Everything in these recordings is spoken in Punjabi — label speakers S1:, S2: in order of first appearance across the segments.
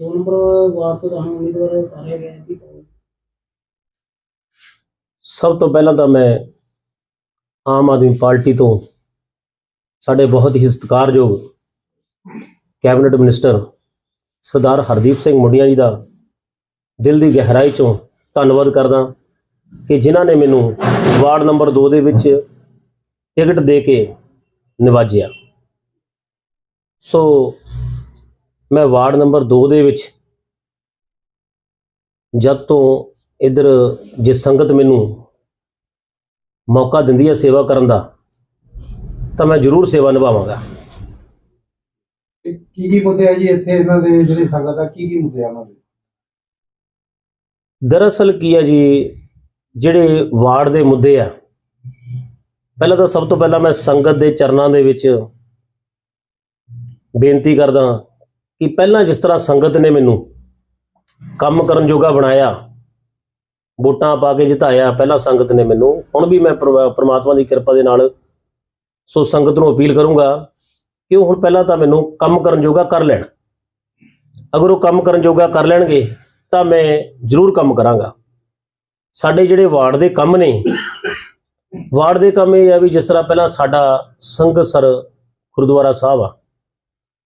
S1: ਦੋ ਨੰਬਰ ਵਾਰਡ ਤੋਂ ਤੁਹਾਨੂੰ ਉਮੀਦਵਾਰ ਉਤਾਰਿਆ ਗਿਆ ਹੈ ਜੀ
S2: ਸਭ ਤੋਂ ਪਹਿਲਾਂ ਤਾਂ ਮੈਂ ਆਮ ਆਦਮੀ ਪਾਰਟੀ ਤੋਂ ਸਾਡੇ ਬਹੁਤ ਹੀ ਸਤਿਕਾਰਯੋਗ ਕੈਬਨਿਟ ਮਿਨਿਸਟਰ ਸਰਦਾਰ ਹਰਦੀਪ ਸਿੰਘ ਮੁੰਡੀਆਂ ਜੀ ਦਾ ਦਿਲ ਦੀ ਗਹਿਰਾਈ ਚੋਂ ਧੰਨਵਾਦ ਕਰਦਾ ਕਿ ਜਿਨ੍ਹਾਂ ਨੇ ਮੈਨੂੰ ਵਾਰਡ ਨੰਬਰ 2 ਦੇ ਵਿੱਚ ਟਿਕਟ ਦੇ ਕੇ ਨਿਵਾਜਿਆ ਸੋ ਮੈਂ ਵਾਰਡ ਨੰਬਰ 2 ਦੇ ਵਿੱਚ ਜਦ ਤੋਂ ਇਧਰ ਜੇ ਸੰਗਤ ਮੈਨੂੰ ਮੌਕਾ ਦਿੰਦੀ ਹੈ ਸੇਵਾ ਕਰਨ ਦਾ ਤਾਂ ਮੈਂ ਜ਼ਰੂਰ ਸੇਵਾ ਨਿਭਾਵਾਂਗਾ।
S3: ਕੀ ਕੀ ਮੁੱਦੇ ਆ ਜੀ ਇੱਥੇ ਇਹਨਾਂ ਦੇ ਜਿਹੜੇ ਸੰਗਤ ਆ ਕੀ ਕੀ ਮੁੱਦੇ ਆ ਉਹਨਾਂ ਦੇ?
S2: ਦਰਅਸਲ ਕੀ ਹੈ ਜੀ ਜਿਹੜੇ ਵਾਰਡ ਦੇ ਮੁੱਦੇ ਆ ਪਹਿਲਾਂ ਤਾਂ ਸਭ ਤੋਂ ਪਹਿਲਾਂ ਮੈਂ ਸੰਗਤ ਦੇ ਚਰਨਾਂ ਦੇ ਵਿੱਚ ਬੇਨਤੀ ਕਰਦਾ ਕਿ ਪਹਿਲਾਂ ਜਿਸ ਤਰ੍ਹਾਂ ਸੰਗਤ ਨੇ ਮੈਨੂੰ ਕੰਮ ਕਰਨ ਜੋਗਾ ਬਣਾਇਆ, ਵੋਟਾਂ ਪਾ ਕੇ ਜਿਤਾਇਆ, ਪਹਿਲਾਂ ਸੰਗਤ ਨੇ ਮੈਨੂੰ, ਹੁਣ ਵੀ ਮੈਂ ਪ੍ਰਵਾ- ਪ੍ਰਮਾਤਮਾ ਦੀ ਕਿਰਪਾ ਦੇ ਨਾਲ ਸੋ ਸੰਗਤ ਨੂੰ ਅਪੀਲ ਕਰੂੰਗਾ ਕਿ ਉਹ ਹੁਣ ਪਹਿਲਾਂ ਤਾਂ ਮੈਨੂੰ ਕੰਮ ਕਰਨ ਜੋਗਾ ਕਰ ਲੈਣ। ਅਗਰ ਉਹ ਕੰਮ ਕਰਨ ਜੋਗਾ ਕਰ ਲੈਣਗੇ, ਤਾਂ ਮੈਂ ਜ਼ਰੂਰ ਕੰਮ ਕਰਾਂਗਾ। ਸਾਡੇ ਜਿਹੜੇ ਵਾਰਡ ਦੇ ਕੰਮ ਨੇ, ਵਾਰਡ ਦੇ ਕੰਮ ਇਹ ਆ ਵੀ ਜਿਸ ਤਰ੍ਹਾਂ ਪਹਿਲਾਂ ਸਾਡਾ ਸੰਗਤ ਸਰ ਗੁਰਦੁਆਰਾ ਸਾਹਿਬ ਆ,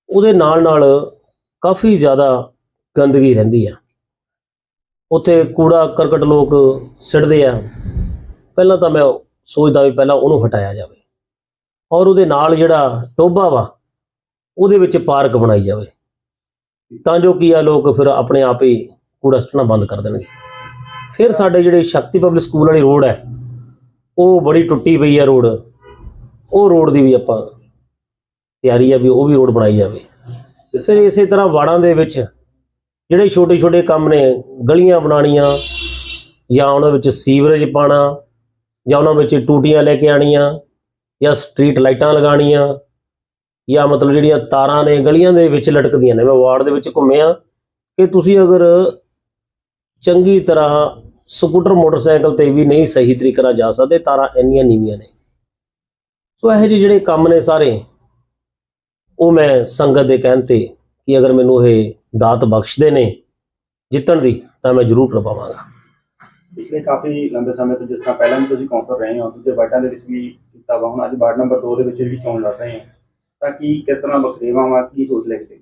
S2: ਉਹਦੇ ਨਾਲ ਨਾਲ ਕਾਫੀ ਜ਼ਿਆਦਾ ਗੰਦਗੀ ਰਹਿੰਦੀ ਆ। ਉੱਥੇ ਕੂੜਾ ਕਰਕਟ ਲੋਕ ਸਿੱਟਦੇ ਆ। ਪਹਿਲਾਂ ਤਾਂ ਮੈਂ ਸੋਚਦਾ ਵੀ ਪਹਿਲਾਂ ਉਹਨੂੰ ਹਟਾਇਆ ਜਾਵੇ। ਔਰ ਉਹਦੇ ਨਾਲ ਜਿਹੜਾ ਟੋਭਾ ਵਾ, ਉਹਦੇ ਵਿੱਚ ਪਾਰਕ ਬਣਾਈ ਜਾਵੇ। ਤਾਂ ਜੋ ਕੀ ਆ, ਲੋਕ ਫਿਰ ਆਪਣੇ ਆਪ ਹੀ ਕੂੜਾ ਸੁੱਟਣਾ ਬੰਦ ਕਰ ਦੇਣਗੇ। ਫਿਰ ਸਾਡੇ ਜਿਹੜੇ ਸ਼ਕਤੀ ਪਬਲਿਕ ਸਕੂਲ ਵਾਲੀ ਰੋਡ ਹੈ, ਉਹ ਬੜੀ ਟੁੱਟੀ ਪਈ ਆ ਰੋਡ। ਉਹ ਰੋਡ ਦੀ ਵੀ ਆਪਾਂ ਤਿਆਰੀ ਆ ਵੀ ਉਹ ਵੀ ਰੋਡ ਬਣਾਈ ਜਾਵੇ। ਫਿਰ ਇਸੇ ਤਰ੍ਹਾਂ ਵਾੜਾਂ ਦੇ ਵਿੱਚ ਜਿਹੜੇ ਛੋਟੇ ਛੋਟੇ ਕੰਮ ਨੇ, ਗਲੀਆਂ ਬਣਾਉਣੀਆਂ ਜਾਂ ਉਹਨਾਂ ਵਿੱਚ ਸੀਵਰੇਜ ਪਾਣਾ ਜਾਂ ਉਹਨਾਂ ਵਿੱਚ ਟੂਟੀਆਂ ਲੈ ਕੇ ਆਣੀਆਂ ਜਾਂ ਸਟਰੀਟ ਲਾਈਟਾਂ ਲਗਾਉਣੀਆਂ ਜਾਂ ਮਤਲਬ ਜਿਹੜੀਆਂ ਤਾਰਾਂ ਨੇ, ਗਲੀਆਂ ਦੇ ਵਿੱਚ ਲਟਕਦੀਆਂ ਨੇ। ਮੈਂ ਵਾਰਡ ਦੇ ਵਿੱਚ ਘੁੰਮਿਆ ਕਿ ਤੁਸੀਂ ਅਗਰ ਚੰਗੀ ਤਰ੍ਹਾਂ ਸਕੂਟਰ, ਮੋਟਰਸਾਈਕਲ ਤੇ ਵੀ ਨਹੀਂ ਸਹੀ ਤਰੀਕੇ ਨਾਲ ਜਾ ਸਕਦੇ, ਤਾਰਾਂ ਇੰਨੀਆਂ ਨੀਵੀਆਂ ਨੇ। ਸੋ ਇਹੋ ਜਿਹੇ ਜਿਹੜੇ ਕੰਮ ਨੇ ਸਾਰੇ ਉਹ ਮੈਂ ਸੰਗਤ ਦੇ ਕਹਿਣ ਤੇ ਕਿ ਅਗਰ ਮੈਨੂੰ ਇਹ ਦਾਤ ਬਖਸ਼ਦੇ ਨੇ ਜਿੱਤਣ ਦੀ ਤਾਂ ਮੈਂ ਜ਼ਰੂਰ ਕਰਵਾਵਾਂਗਾ
S4: ਪਿਛਲੇ ਕਾਫੀ ਲੰਬੇ ਸਮੇਂ ਤੋਂ ਜਿਸ ਤਰ੍ਹਾਂ ਪਹਿਲਾਂ ਵੀ ਤੁਸੀਂ ਕੌਂਸਲਰ ਰਹੇ ਹੋ ਦੂਜੇ ਵਾਰਡਾਂ ਦੇ ਵਿੱਚ ਵੀ ਕੀਤਾ ਵਾ ਹੁਣ ਅੱਜ ਵਾਰਡ ਨੰਬਰ 2 ਦੇ ਵਿੱਚ ਵੀ ਚੋਣ ਲੜ ਰਹੇ ਹੋ। ਤਾਂ ਕੀ ਕਿਸ ਤਰ੍ਹਾਂ ਬਖਰੇਵਾਂ ਵਾ ਕੀ ਸੋਚ ਲੈ ਕੇ?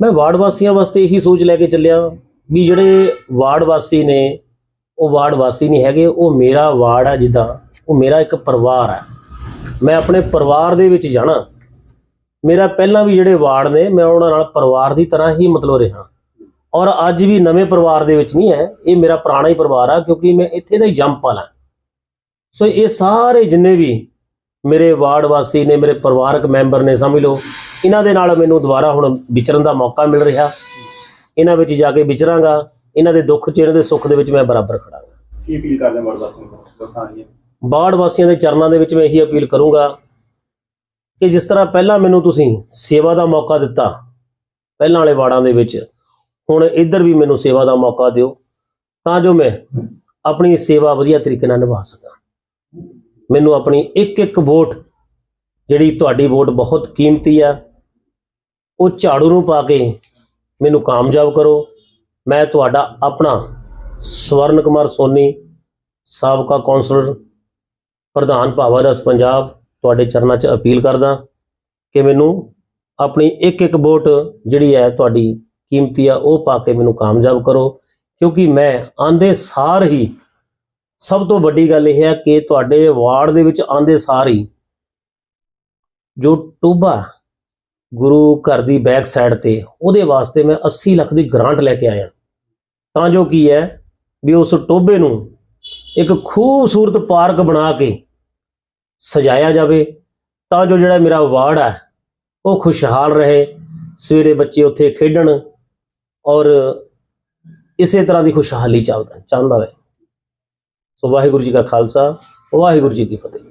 S2: ਮੈਂ ਵਾਰਡ ਵਾਸੀਆਂ ਵਾਸਤੇ ਇਹੀ ਸੋਚ ਲੈ ਕੇ ਚੱਲਿਆ ਵੀ ਜਿਹੜੇ ਵਾਰਡ ਵਾਸੀ ਨੇ ਉਹ ਵਾਰਡ ਵਾਸੀ ਨਹੀਂ ਹੈਗੇ ਉਹ ਮੇਰਾ ਵਾਰਡ ਆ ਜਿੱਦਾਂ ਉਹ ਮੇਰਾ ਇੱਕ ਪਰਿਵਾਰ ਹੈ ਮੈਂ ਆਪਣੇ ਪਰਿਵਾਰ ਦੇ ਵਿੱਚ ਜਾਣਾ। ਮੇਰਾ ਪਹਿਲਾਂ ਵੀ ਜਿਹੜੇ ਵਾਰਡ ਨੇ ਮੈਂ ਉਹਨਾਂ ਨਾਲ ਪਰਿਵਾਰ ਦੀ ਤਰ੍ਹਾਂ ਹੀ ਮਤਲਬ ਰਿਹਾ। ਔਰ ਅੱਜ ਵੀ ਨਵੇਂ ਪਰਿਵਾਰ ਦੇ ਵਿੱਚ ਨਹੀਂ ਹੈ ਇਹ ਮੇਰਾ ਪੁਰਾਣਾ ਹੀ ਪਰਿਵਾਰ ਆ ਕਿਉਂਕਿ ਮੈਂ ਇੱਥੇ ਦਾ ਹੀ ਜੰਮ ਪਾਲਾ। ਸੋ ਇਹ ਸਾਰੇ ਜਿੰਨੇ ਵੀ ਮੇਰੇ ਵਾਰਡ ਵਾਸੀ ਨੇ ਮੇਰੇ ਪਰਿਵਾਰਕ ਮੈਂਬਰ ਨੇ ਸਮਝ ਲਓ ਇਹਨਾਂ ਦੇ ਨਾਲ ਮੈਨੂੰ ਦੁਬਾਰਾ ਹੁਣ ਵਿਚਰਨ ਦਾ ਮੌਕਾ ਮਿਲ ਰਿਹਾ। ਇਹਨਾਂ ਵਿੱਚ ਜਾ ਕੇ ਵਿਚਰਾਂਗਾ ਇਹਨਾਂ ਦੇ ਦੁੱਖ ਚ ਇਹਨਾਂ ਦੇ ਸੁੱਖ ਦੇ ਵਿੱਚ ਮੈਂ ਬਰਾਬਰ ਖੜਾਂਗਾ।
S4: ਕੀ ਅਪੀਲ ਕਰਦੇ ਵਾਰਡ ਵਾਸੀਆਂ ਨੂੰ?
S2: ਬਾੜ ਵਾਸੀਆਂ ਦੇ ਚਰਨਾਂ ਦੇ ਵਿੱਚ ਮੈਂ ਇਹੀ ਅਪੀਲ ਕਰੂੰਗਾ ਕਿ ਜਿਸ ਤਰ੍ਹਾਂ ਪਹਿਲਾਂ ਮੈਨੂੰ ਤੁਸੀਂ ਸੇਵਾ ਦਾ ਮੌਕਾ ਦਿੱਤਾ, ਪਹਿਲਾਂ ਵਾਲੇ ਵਾੜਾਂ ਦੇ ਵਿੱਚ, ਹੁਣ ਇੱਧਰ ਵੀ ਮੈਨੂੰ ਸੇਵਾ ਦਾ ਮੌਕਾ ਦਿਓ, ਤਾਂ ਜੋ ਮੈਂ ਆਪਣੀ ਸੇਵਾ ਵਧੀਆ ਤਰੀਕੇ ਨਾਲ ਨਿਭਾ ਸਕਾਂ। ਮੈਨੂੰ ਆਪਣੀ ਇੱਕ ਇੱਕ ਵੋਟ, ਜਿਹੜੀ ਤੁਹਾਡੀ ਵੋਟ ਬਹੁਤ ਕੀਮਤੀ ਆ, ਉਹ ਝਾੜੂ ਨੂੰ ਪਾ ਕੇ ਮੈਨੂੰ ਕਾਮਯਾਬ ਕਰੋ। ਮੈਂ ਤੁਹਾਡਾ ਆਪਣਾ ਸਵਰਨ ਕੁਮਾਰ ਸੋਨੀ, ਸਾਬਕਾ ਕੌਂਸਲਰ, ਪ੍ਰਧਾਨ ਭਾਵਾ ਦਸ ਪੰਜਾਬ ਤੁਹਾਡੇ ਚਰਨਾਂ 'ਚ ਅਪੀਲ ਕਰਦਾ ਕਿ ਮੈਨੂੰ ਆਪਣੀ ਇੱਕ ਇੱਕ ਵੋਟ ਜਿਹੜੀ ਹੈ ਤੁਹਾਡੀ ਕੀਮਤੀ ਆ, ਉਹ ਪਾ ਕੇ ਮੈਨੂੰ ਕਾਮਯਾਬ ਕਰੋ। ਕਿਉਂਕਿ ਮੈਂ ਆਂਦੇ ਸਾਰ ਹੀ, ਸਭ ਤੋਂ ਵੱਡੀ ਗੱਲ ਇਹ ਹੈ ਕਿ ਤੁਹਾਡੇ ਵਾਰਡ ਦੇ ਵਿੱਚ ਆਂਦੇ ਸਾਰ ਹੀ ਜੋ ਟੋਬਾ ਗੁਰੂ ਘਰ ਦੀ ਬੈਕ ਸਾਈਡ ਤੇ, ਉਹਦੇ ਵਾਸਤੇ ਮੈਂ 80 ਲੱਖ ਦੀ ਗ੍ਰਾਂਟ ਲੈ ਕੇ ਆਇਆ। ਤਾਂ ਜੋ ਕੀ ਹੈ ਵੀ ਉਸ ਟੋਬੇ ਨੂੰ ਇੱਕ ਖੂਬਸੂਰਤ ਪਾਰਕ ਬਣਾ ਕੇ ਸਜਾਇਆ ਜਾਵੇ, ਤਾਂ ਜੋ ਜਿਹੜਾ ਮੇਰਾ ਵਾਰਡ ਹੈ, ਉਹ ਖੁਸ਼ਹਾਲ ਰਹੇ, ਸਵੇਰੇ ਬੱਚੇ ਉੱਥੇ ਖੇਡਣ ਔਰ ਇਸੇ ਤਰ੍ਹਾਂ ਦੀ ਖੁਸ਼ਹਾਲੀ ਚਾਹਦਾ, ਚਾਹੁੰਦਾ ਹੈ ਸੋ ਵਾਹਿਗੁਰੂ ਜੀ ਕਾ ਖਾਲਸਾ, ਵਾਹਿਗੁਰੂ ਜੀ ਕੀ ਫਤਿਹ।